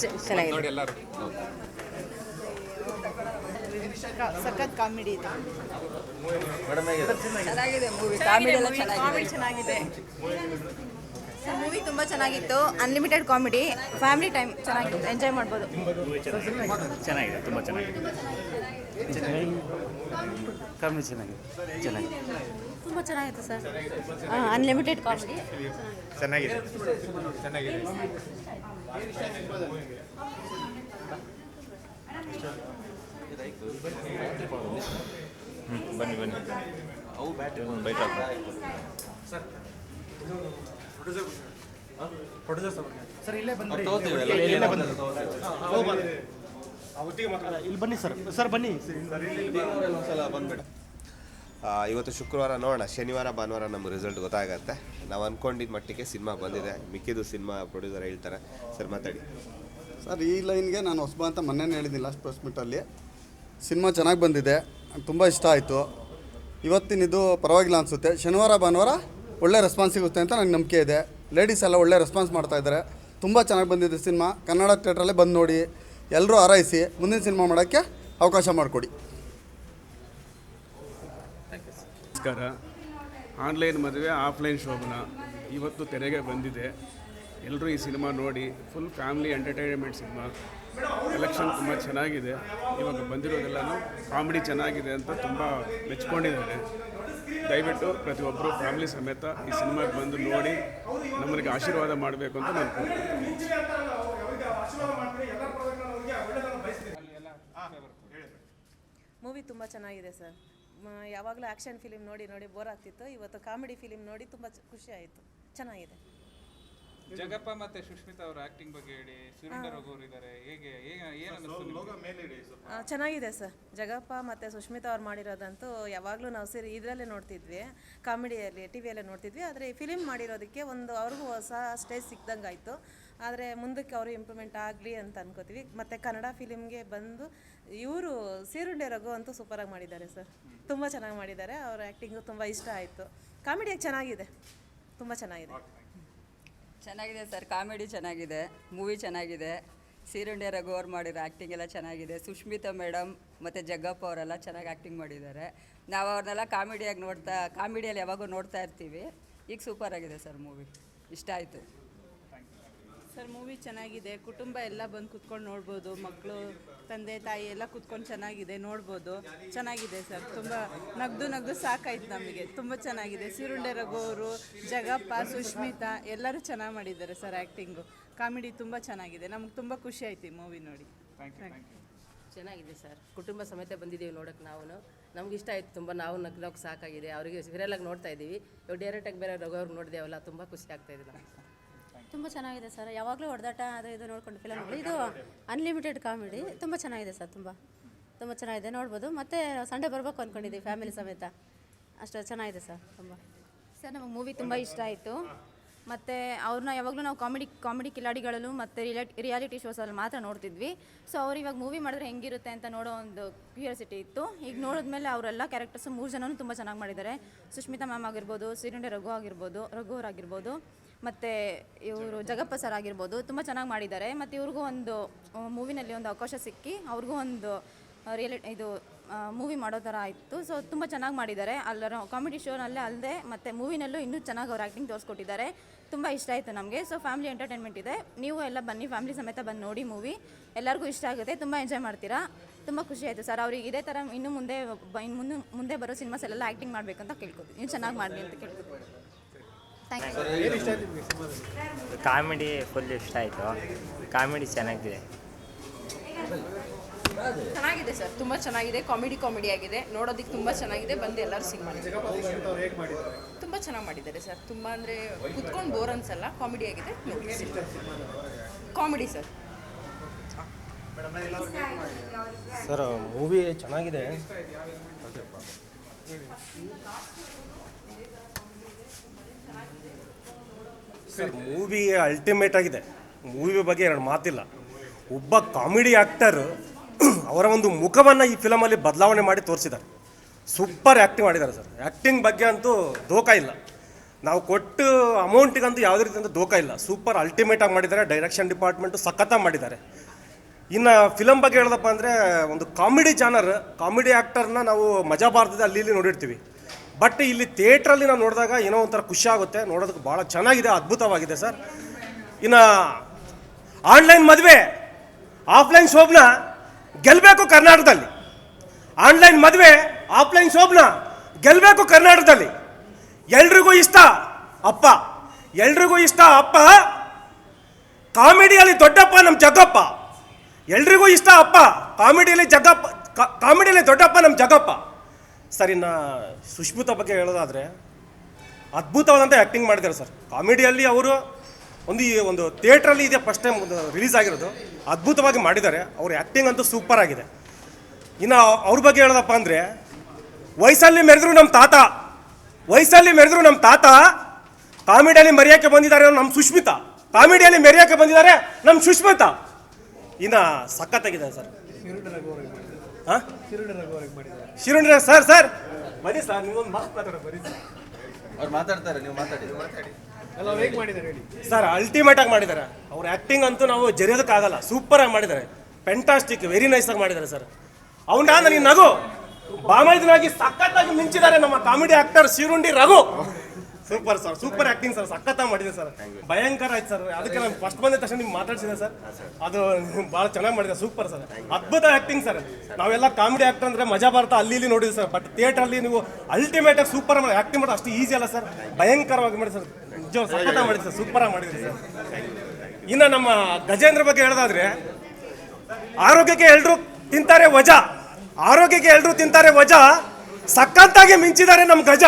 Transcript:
ಚೆನ್ನಾಗಿದೆ. ನೋಡಿ ಎಲ್ಲರೂ. ಸಖತ್ ಕಾಮಿಡಿ ಇದೆ. ಚೆನ್ನಾಗಿದೆ ಮೂವಿ ಕಾಮಿಡಿ ಎಲ್ಲ ಚೆನ್ನಾಗಿದೆ. ಚೆನ್ನಾಗಿದೆ. ಮೂವಿ ತುಂಬ ಚೆನ್ನಾಗಿತ್ತು. ಅನ್ಲಿಮಿಟೆಡ್ ಕಾಮಿಡಿ ಫ್ಯಾಮಿಲಿ ಟೈಮ್ ಚೆನ್ನಾಗಿತ್ತು. ಎಂಜಾಯ್ ಮಾಡ್ಬೋದು. ಚೆನ್ನಾಗಿದೆ ತುಂಬ ಚೆನ್ನಾಗಿದೆ. ಕಾಮಿಡಿ ಚೆನ್ನಾಗಿದೆ. ಚೆನ್ನಾಗಿದೆ. ತುಂಬ ಚೆನ್ನಾಗಿತ್ತು ಸರ್. ಅನ್ಲಿಮಿಟೆಡ್ ಕಾಮಿಡಿ ಚೆನ್ನಾಗಿದೆ ಚೆನ್ನಾಗಿದೆ. ಬನ್ನಿ ಬನ್ನಿ. ಅವು ಬ್ಯಾಟ್ ಒಂದು ಬೈಕ್ ಇಲ್ಲಿ ಬನ್ನಿ ಸರ್. ಸರ್ ಬನ್ನಿ. ಆ, ಇವತ್ತು ಶುಕ್ರವಾರ ನೋಡೋಣ. ಶನಿವಾರ, ಭಾನುವಾರ ನಮ್ಮ ರಿಸಲ್ಟ್ ಗೊತ್ತಾಗತ್ತೆ. ನಾವು ಅಂದ್ಕೊಂಡಿದ್ದ ಮಟ್ಟಿಗೆ ಸಿನಿಮಾ ಬಂದಿದೆ. ಮಿಕ್ಕಿದ್ದು ಸಿನಿಮಾ ಪ್ರೊಡ್ಯೂಸರ್ ಹೇಳ್ತಾರೆ. ಸರ್, ಮಾತಾಡಿ. ಸರ್, ಈ ಲೈನ್ಗೆ ನಾನು ಹೊಸಬ ಅಂತ ಮೊನ್ನೆ ಹೇಳಿದ್ದೀನಿ ಲಾಸ್ಟ್ ಪ್ರೆಸ್ ಮೀಟಲ್ಲಿ ಸಿನಿಮಾ ಚೆನ್ನಾಗಿ ಬಂದಿದೆ. ತುಂಬ ಇಷ್ಟ ಆಯಿತು. ಇವತ್ತಿನಿದು ಪರವಾಗಿಲ್ಲ ಅನಿಸುತ್ತೆ. ಶನಿವಾರ, ಭಾನುವಾರ ಒಳ್ಳೆ ರೆಸ್ಪಾನ್ಸ್ ಸಿಗುತ್ತೆ ಅಂತ ನನಗೆ ನಂಬಿಕೆ ಇದೆ. ಲೇಡೀಸ್ ಎಲ್ಲ ಒಳ್ಳೆ ರೆಸ್ಪಾನ್ಸ್ ಮಾಡ್ತಾ ಇದ್ದಾರೆ. ತುಂಬ ಚೆನ್ನಾಗಿ ಬಂದಿದೆ ಸಿನಿಮಾ. ಕನ್ನಡ ಥಿಯೇಟ್ರಲ್ಲೇ ಬಂದು ನೋಡಿ. ಎಲ್ಲರೂ ಆರೈಸಿ ಮುಂದಿನ ಸಿನಿಮಾ ಮಾಡೋಕ್ಕೆ ಅವಕಾಶ ಮಾಡಿಕೊಡಿ. ನಮಸ್ಕಾರ. ಆನ್ಲೈನ್ ಮದುವೆ ಆಫ್ಲೈನ್ ಶೋಭನ. ಇವತ್ತು ತೆರೆಗೆ ಬಂದಿದೆ. ಎಲ್ಲರೂ ಈ ಸಿನಿಮಾ ನೋಡಿ full family entertainment cinema. Collection ತುಂಬ ಚೆನ್ನಾಗಿದೆ. ಇವಾಗ ಬಂದಿರೋದೆಲ್ಲನೂ ಕಾಮಿಡಿ ಚೆನ್ನಾಗಿದೆ ಅಂತ ತುಂಬ ಮೆಚ್ಕೊಂಡಿದ್ದಾರೆ. ದಯವಿಟ್ಟು ಪ್ರತಿಯೊಬ್ಬರು ಫ್ಯಾಮಿಲಿ ಸಮೇತ ಈ ಸಿನಿಮಾಗೆ ಬಂದು ನೋಡಿ ನಮ್ಮನಿಗೆ ಆಶೀರ್ವಾದ ಮಾಡಬೇಕು ಅಂತ ನಾನು ಮೂವಿ ತುಂಬ ಚೆನ್ನಾಗಿದೆ ಸರ್ ಯಾವಾಗಲೂ ಆ್ಯಕ್ಷನ್ ಫಿಲಿಮ್ ನೋಡಿ ನೋಡಿ ಬೋರ್ ಆಗ್ತಿತ್ತು. ಇವತ್ತು ಕಾಮಿಡಿ ಫಿಲಿಮ್ ನೋಡಿ ತುಂಬ ಖುಷಿ ಆಯಿತು. ಚೆನ್ನಾಗಿದೆ. ಜಗಪ್ಪ ಮತ್ತೆ ಸುಷ್ಮಿತಾ ಅವರ ಆಕ್ಟಿಂಗ್ ಬಗ್ಗೆ ಹೇಳಿ ಸುರೇಂದ್ರ ಅವರು ಇದ್ದಾರೆ ಹೇಗೆ ಚೆನ್ನಾಗಿದೆ ಸರ್. ಜಗಪ್ಪ ಮತ್ತು ಸುಷ್ಮಿತಾ ಅವ್ರು ಮಾಡಿರೋದಂತೂ ಯಾವಾಗಲೂ ನಾವು ಸೇರಿ ಇದರಲ್ಲೇ ನೋಡ್ತಿದ್ವಿ ಕಾಮಿಡಿಯಲ್ಲಿ ಟಿ ವಿಯಲ್ಲೇ ನೋಡ್ತಿದ್ವಿ ಆದರೆ ಫಿಲಿಮ್ ಮಾಡಿರೋದಕ್ಕೆ ಒಂದು ಅವ್ರಿಗೂ ಹೊಸ ಸ್ಟೇಜ್ ಸಿಕ್ದಂಗೆ ಆಯಿತು ಆದರೆ ಮುಂದಕ್ಕೆ ಅವರು ಇಂಪ್ರೂವ್ಮೆಂಟ್ ಆಗಲಿ ಅಂತ ಅನ್ಕೋತೀವಿ. ಮತ್ತು ಕನ್ನಡ ಫಿಲಿಮ್ಗೆ ಬಂದು ಇವರು ಸೀರುಂಡೆ ರಘು ಅಂತೂ ಸೂಪರಾಗಿ ಮಾಡಿದ್ದಾರೆ ಸರ್. ತುಂಬ ಚೆನ್ನಾಗಿ ಮಾಡಿದ್ದಾರೆ. ಅವ್ರ ಆ್ಯಕ್ಟಿಂಗು ತುಂಬ ಇಷ್ಟ ಆಯಿತು. ಕಾಮಿಡಿಯಾಗಿ ಚೆನ್ನಾಗಿದೆ. ತುಂಬ ಚೆನ್ನಾಗಿದೆ. ಚೆನ್ನಾಗಿದೆ ಸರ್, ಕಾಮಿಡಿ ಚೆನ್ನಾಗಿದೆ, ಮೂವಿ ಚೆನ್ನಾಗಿದೆ. ಸೀರುಂಡೆ ರಘು ಅವ್ರು ಮಾಡಿರೋ ಆ್ಯಕ್ಟಿಂಗ್ ಎಲ್ಲ ಚೆನ್ನಾಗಿದೆ. ಸುಷ್ಮಿತಾ ಮೇಡಮ್ ಮತ್ತು ಜಗ್ಗಪ್ಪ ಅವರೆಲ್ಲ ಚೆನ್ನಾಗಿ ಆ್ಯಕ್ಟಿಂಗ್ ಮಾಡಿದ್ದಾರೆ. ನಾವು ಅವ್ರನ್ನೆಲ್ಲ ಕಾಮಿಡಿಯಾಗಿ ನೋಡ್ತಾ, ಕಾಮಿಡಿಯಲ್ಲಿ ಯಾವಾಗೂ ನೋಡ್ತಾ ಇರ್ತೀವಿ. ಈಗ ಸೂಪರ್ ಆಗಿದೆ ಸರ್ ಮೂವಿ. ಇಷ್ಟ ಆಯಿತು. ಸರ್ ಮೂವಿ ಚೆನ್ನಾಗಿದೆ. ಕುಟುಂಬ ಎಲ್ಲ ಬಂದು ಕುತ್ಕೊಂಡು ನೋಡ್ಬೋದು. ಮಕ್ಕಳು ತಂದೆ ತಾಯಿ ಎಲ್ಲ ಕುತ್ಕೊಂಡು ಚೆನ್ನಾಗಿದೆ ನೋಡ್ಬೋದು. ಚೆನ್ನಾಗಿದೆ ಸರ್. ತುಂಬ ನಗ್ದು ನಗ್ದು ಸಾಕಾಯ್ತು ನಮಗೆ. ತುಂಬ ಚೆನ್ನಾಗಿದೆ. ಸಿರುಂಡೆ ರಘು ಅವರು ಜಗಪ್ಪ ಸುಷ್ಮಿತಾ ಎಲ್ಲರೂ ಚೆನ್ನಾಗಿ ಮಾಡಿದ್ದಾರೆ ಸರ್ ಆ್ಯಕ್ಟಿಂಗು ಕಾಮಿಡಿ ತುಂಬ ಚೆನ್ನಾಗಿದೆ. ನಮ್ಗೆ ತುಂಬ ಖುಷಿ ಆಯ್ತು ಈ ಮೂವಿ ನೋಡಿ. ಚೆನ್ನಾಗಿದೆ ಸರ್. ಕುಟುಂಬ ಸಮೇತ ಬಂದಿದ್ದೀವಿ ನೋಡೋಕೆ ನಾವು ನಮ್ಗೆ ಇಷ್ಟ ಆಯಿತು ತುಂಬ. ನಾವು ನಗ್ನೋಕೆ ಸಾಕಾಗಿದೆ. ಅವರಿಗೆ ವಿರಲಾಗಿ ನೋಡ್ತಾ ಇದ್ದೀವಿ ಇವಾಗ ಡೈರೆಕ್ಟಾಗಿ ಬೇರೆ ರಘುವ್ರಿಗೆ ನೋಡಿದೆವಲ್ಲ ತುಂಬ ಖುಷಿ ಆಗ್ತಾ ಇದೆ ನಮಗೆ. ತುಂಬ ಚೆನ್ನಾಗಿದೆ ಸರ್. ಯಾವಾಗಲೂ ಹೊಡೆದಾಟ ಅದು ಇದು ನೋಡ್ಕೊಂಡು ಫಿಲಮ್ ಇದು ಅನ್ಲಿಮಿಟೆಡ್ ಕಾಮಿಡಿ ತುಂಬ ಚೆನ್ನಾಗಿದೆ ಸರ್, ತುಂಬ. ತುಂಬ ಚೆನ್ನಾಗಿದೆ. ನೋಡ್ಬೋದು. ಮತ್ತು ಸಂಡೇ ಬರಬೇಕು ಅಂದ್ಕೊಂಡಿದ್ದೀವಿ ಫ್ಯಾಮಿಲಿ ಸಮೇತ. ಅಷ್ಟು, ಚೆನ್ನಾಗಿದೆ ಸರ್, ತುಂಬ. ಸರ್, ನಮಗೆ ಮೂವಿ ತುಂಬ ಇಷ್ಟ ಆಯಿತು. ಮತ್ತು ಅವ್ರನ್ನ ಯಾವಾಗಲೂ ನಾವು ಕಾಮಿಡಿ ಕಾಮಿಡಿ ಕಿಲಾಡಿಗಳಲ್ಲೂ ಮತ್ತು ರಿಯಾಲಿಟಿ ರಿಯಾಲಿಟಿ ಶೋಸಲ್ಲಿ ಮಾತ್ರ ನೋಡ್ತಿದ್ವಿ. ಸೊ ಅವ್ರು ಇವಾಗ ಮೂವಿ ಮಾಡಿದ್ರೆ ಹೆಂಗಿರುತ್ತೆ ಅಂತ ನೋಡೋ ಒಂದು ಕ್ಯೂರಿಯಾಸಿಟಿ ಇತ್ತು. ಈಗ ನೋಡಿದ್ಮೇಲೆ ಅವರೆಲ್ಲ ಕ್ಯಾರೆಕ್ಟರ್ಸು ಮೂರು ಜನನೂ ತುಂಬ ಚೆನ್ನಾಗಿ ಮಾಡಿದ್ದಾರೆ ಸುಷ್ಮಿತಾ ಮ್ಯಾಮ್ ಆಗಿರ್ಬೋದು ಸಿರಿಂಡೆ ರಘು ಆಗಿರ್ಬೋದು ರಘು ಅವ್ರಾಗಿರ್ಬೋದು ಮತ್ತು ಇವರು ಜಗಪ್ಪ. ಸರ್ ಆಗಿರ್ಬೋದು ತುಂಬ ಚೆನ್ನಾಗಿ ಮಾಡಿದ್ದಾರೆ ಮತ್ತು ಇವ್ರಿಗೂ ಒಂದು ಮೂವಿನಲ್ಲಿ ಒಂದು ಅವಕಾಶ ಸಿಕ್ಕಿ ಅವ್ರಿಗೂ ಒಂದು ರಿಯಲಿ ಇದು ಮೂವಿ ಮಾಡೋ ಥರ ಆಯಿತು. ಸೊ ತುಂಬ ಚೆನ್ನಾಗಿ ಮಾಡಿದ್ದಾರೆ. ಅಲ್ಲರ ಕಾಮಿಡಿ ಶೋನಲ್ಲೇ ಅಲ್ಲದೆ ಮತ್ತು ಮೂವಿನಲ್ಲೂ ಇನ್ನೂ ಚೆನ್ನಾಗಿ ಅವ್ರು ಆ್ಯಕ್ಟಿಂಗ್ ತೋರಿಸ್ಕೊಟ್ಟಿದ್ದಾರೆ. ತುಂಬ ಇಷ್ಟ ಆಯಿತು ನಮಗೆ. ಸೊ ಫ್ಯಾಮಿಲಿ ಎಂಟರ್ಟೈನ್ಮೆಂಟ್ ಇದೆ. ನೀವು ಎಲ್ಲ ಬನ್ನಿ ಫ್ಯಾಮಿಲಿ ಸಮೇತ ಬಂದು ನೋಡಿ ಮೂವಿ ಎಲ್ಲರಿಗೂ ಇಷ್ಟ ಆಗುತ್ತೆ. ತುಂಬ ಎಂಜಾಯ್ ಮಾಡ್ತೀರಾ? ತುಂಬ ಖುಷಿ ಆಯಿತು ಸರ್. ಅವ್ರಿಗೆ ಇದೇ ಥರ ಇನ್ನು ಮುಂದೆ ಬ- ಇನ್ನು ಮುಂದೆ ಮುಂದೆ ಬರೋ ಸಿನಿಮಾಸ್ ಎಲ್ಲ ಆ್ಯಕ್ಟಿಂಗ್ ಮಾಡಬೇಕಂತ ಕೇಳ್ಕೊತೀವಿ. ನೀವು ಚೆನ್ನಾಗಿ ಮಾಡಿ ಅಂತ ಕೇಳ್ಕೊತೀವಿ. ಥ್ಯಾಂಕ್ ಯು ಕಾಮಿಡಿ ಫುಲ್ ಇಷ್ಟ ಆಯಿತು. ಕಾಮಿಡಿ ಚೆನ್ನಾಗಿದೆ. ಚೆನ್ನಾಗಿದೆ ಸರ್, ತುಂಬ ಚೆನ್ನಾಗಿದೆ. ಕಾಮಿಡಿ ಕಾಮಿಡಿ ಆಗಿದೆ. ನೋಡೋದಕ್ಕೆ ತುಂಬ ಚೆನ್ನಾಗಿದೆ. ಬಂದು ಎಲ್ಲರೂ ಸಿನಿಮಾ ತುಂಬ ಚೆನ್ನಾಗಿ ಮಾಡಿದ್ದಾರೆ ಸರ್. ತುಂಬ ಅಂದರೆ ಕುತ್ಕೊಂಡು ಬೋರ್ ಅನ್ಸಲ್ಲ. ಕಾಮಿಡಿ ಆಗಿದೆ. Comedy sir. ಸರ್, ಮೂವಿ ಚೆನ್ನಾಗಿದೆ. ಸರ್, ಮೂವಿ ಅಲ್ಟಿಮೇಟ್ ಆಗಿದೆ. ಮೂವಿ ಬಗ್ಗೆ ಎರಡು ಮಾತಿಲ್ಲ. ಒಬ್ಬ ಕಾಮಿಡಿ ಆ್ಯಕ್ಟರ್ ಅವರ ಒಂದು ಮುಖವನ್ನು ಈ ಫಿಲಮಲ್ಲಿ ಬದಲಾವಣೆ ಮಾಡಿ ತೋರಿಸಿದ್ದಾರೆ. ಸೂಪರ್ ಆ್ಯಕ್ಟಿಂಗ್ ಮಾಡಿದ್ದಾರೆ ಸರ್. ಆ್ಯಕ್ಟಿಂಗ್ ಬಗ್ಗೆ ಅಂತೂ ದೋಖ ಇಲ್ಲ. ನಾವು ಕೊಟ್ಟು ಅಮೌಂಟಿಗಂತೂ ಯಾವುದೇ ರೀತಿಯಂತ ದೋಖ ಇಲ್ಲ. ಸೂಪರ್ ಅಲ್ಟಿಮೇಟಾಗಿ ಮಾಡಿದ್ದಾರೆ. ಡೈರೆಕ್ಷನ್ ಡಿಪಾರ್ಟ್ಮೆಂಟು ಸಖತ್ತಾಗಿ ಮಾಡಿದ್ದಾರೆ. ಇನ್ನು ಫಿಲಮ್ ಬಗ್ಗೆ ಹೇಳೋದಪ್ಪ ಅಂದರೆ ಒಂದು ಕಾಮಿಡಿ ಜಾನರ್, ಕಾಮಿಡಿ ಆ್ಯಕ್ಟರ್ನ ನಾವು ಮಜಾ ಭಾರತದ ಅಲ್ಲಿ ಇಲ್ಲಿ ನೋಡಿರ್ತೀವಿ. ಬಟ್ ಇಲ್ಲಿ ಥಿಯೇಟ್ರಲ್ಲಿ ನಾವು ನೋಡಿದಾಗ ಏನೋ ಒಂಥರ ಖುಷಿ ಆಗುತ್ತೆ. ನೋಡೋದಕ್ಕೆ ಭಾಳ ಚೆನ್ನಾಗಿದೆ, ಅದ್ಭುತವಾಗಿದೆ ಸರ್. ಇನ್ನು ಆನ್ಲೈನ್ ಮದುವೆ, ಆಫ್ಲೈನ್ ಶೋಭನ ಗೆಲ್ಲಬೇಕು ಕರ್ನಾಟಕದಲ್ಲಿ. ಆನ್ಲೈನ್ ಮದುವೆ, ಆಫ್ಲೈನ್ ಶೋಭನ ಗೆಲ್ಲಬೇಕು ಕರ್ನಾಟಕದಲ್ಲಿ. ಎಲ್ರಿಗೂ ಇಷ್ಟ ಅಪ್ಪ, ಎಲ್ರಿಗೂ ಇಷ್ಟ ಅಪ್ಪ. ಕಾಮಿಡಿಯಲ್ಲಿ ದೊಡ್ಡಪ್ಪ ನಮ್ಮ ಜಗ್ಗಪ್ಪ. ಎಲ್ರಿಗೂ ಇಷ್ಟ ಅಪ್ಪ, ಕಾಮಿಡಿಯಲ್ಲಿ ಜಗ್ಗಪ್ಪ ಕಾಮಿಡಿಯಲ್ಲಿ ದೊಡ್ಡಪ್ಪ ನಮ್ಮ ಜಗ್ಗಪ್ಪ. ಸರ್ ಇನ್ನು ಸುಷ್ಮಿತಾ ಬಗ್ಗೆ ಹೇಳೋದಾದರೆ ಅದ್ಭುತವಾದಂಥ ಆ್ಯಕ್ಟಿಂಗ್ ಮಾಡಿದ್ದಾರೆ ಸರ್. ಕಾಮಿಡಿಯಲ್ಲಿ ಅವರು ಒಂದು ಈ ಒಂದು ಥಿಯೇಟ್ರಲ್ಲಿ ಇದೆ ಫಸ್ಟ್ ಟೈಮ್ ರಿಲೀಸ್ ಆಗಿರೋದು. ಅದ್ಭುತವಾಗಿ ಮಾಡಿದ್ದಾರೆ. ಅವ್ರ ಆ್ಯಕ್ಟಿಂಗ್ ಅಂತೂ ಸೂಪರ್ ಆಗಿದೆ. ಇನ್ನು ಅವ್ರ ಬಗ್ಗೆ ಹೇಳೋದಪ್ಪ ಅಂದರೆ, ವಯಸ್ಸಲ್ಲಿ ಮೆರೆದ್ರು ನಮ್ಮ ತಾತ. ವಯಸ್ಸಲ್ಲಿ ಮೆರೆದ್ರು ನಮ್ಮ ತಾತ, ಕಾಮಿಡಿಯಲ್ಲಿ ಮರೆಯೋಕ್ಕೆ ಬಂದಿದ್ದಾರೆ ನಮ್ಮ ಸುಷ್ಮಿತಾ ಕಾಮಿಡಿಯಲ್ಲಿ ಮೆರೆಯೋಕ್ಕೆ ಬಂದಿದ್ದಾರೆ ನಮ್ಮ ಸುಷ್ಮಿತಾ ಇನ್ನು ಸಖತ್ತಾಗಿದೆ ಸರ್. ಹಾಂ ಸರ್ ಸರ್. ಬನ್ನಿ ಸರ್, ನೀವೊಂದು ಮಾತು ಅವ್ರು ಮಾತಾಡ್ತಾರೆ, ನೀವು ಮಾತಾಡಿ. ಸರ್ ಅಲ್ಟಿಮೇಟ್ ಆಗಿ ಮಾಡಿದ್ದಾರೆ ಅವ್ರ ಆ್ಯಕ್ಟಿಂಗ್ ಅಂತೂ ನಾವು ಜರಿಯೋದಕ್ಕಾಗಲ್ಲ ಸೂಪರ್ ಆಗಿ ಮಾಡಿದ್ದಾರೆ ಪೆಂಟಾಸ್ಟಿಕ್ ವೆರಿ ನೈಸ್ ಆಗಿ ಮಾಡಿದ್ದಾರೆ ಸರ್ ಅವನ ನನಗೆ ನಗು. ಬಾಮೈದನಾಗಿ ಸಖತ್ತಾಗಿ ಮಿಂಚಿದ್ದಾರೆ ನಮ್ಮ comedy actor Shirundi Raghu. Super sir super acting sir ಸಖತ್ತಾಗಿ ಮಾಡಿದೆ ಸರ್ ಭಯಂಕರ ಆಯ್ತು ಸರ್ ಅದಕ್ಕೆ ನಾನು ಫಸ್ಟ್ ಬಂದ ತಕ್ಷಣ ನಿಮ್ಗೆ ಮಾತಾಡ್ಸಿದೆ ಸರ್ ಅದು ಭಾಳ ಚೆನ್ನಾಗಿ ಮಾಡಿದೆ ಸೂಪರ್ ಸರ್ ಅದ್ಭುತ ಆಕ್ಟಿಂಗ್ ಸರ್ ನಾವೆಲ್ಲ ಕಾಮಿಡಿ ಆಕ್ಟರ್ ಅಂದ್ರೆ ಮಜಾ ಬರ್ತಾ ಅಲ್ಲಿ ಇಲ್ಲಿ ನೋಡಿದ್ವಿ ಸರ್ ಬಟ್ ಥಿಯೇಟ್ರಲ್ಲಿ ನೀವು ಅಲ್ಟಿಮೇಟ್ ಆಗಿ ಸೂಪರ್ ಮಾಡಿ ಆಕ್ಟಿಂಗ್ ಮಾಡೋದು ಅಷ್ಟು ಈಸಿ ಅಲ್ಲ ಸರ್ ಭಯಂಕರವಾಗಿ ಮಾಡಿ ಸರ್ ನಿಜ ಸ್ವಾಗತ ಮಾಡಿದ್ರು ಸರ್ ಸೂಪರ್ ಆಗಿ ಮಾಡಿದ್ರಿ ಸರ್. ಇನ್ನು ನಮ್ಮ ಗಜೇಂದ್ರ ಬಗ್ಗೆ ಹೇಳೋದಾದ್ರೆ, ಆರೋಗ್ಯಕ್ಕೆ ಎಲ್ಲರೂ ತಿಂತಾರೆ ವಜಾ. ಆರೋಗ್ಯಕ್ಕೆ ಎಲ್ಲರೂ ತಿಂತಾರೆ ವಜಾ. ಸಕ್ಕಂತಾಗಿ ಮಿಂಚಿದ್ದಾರೆ ನಮ್ಮ ಗಜ.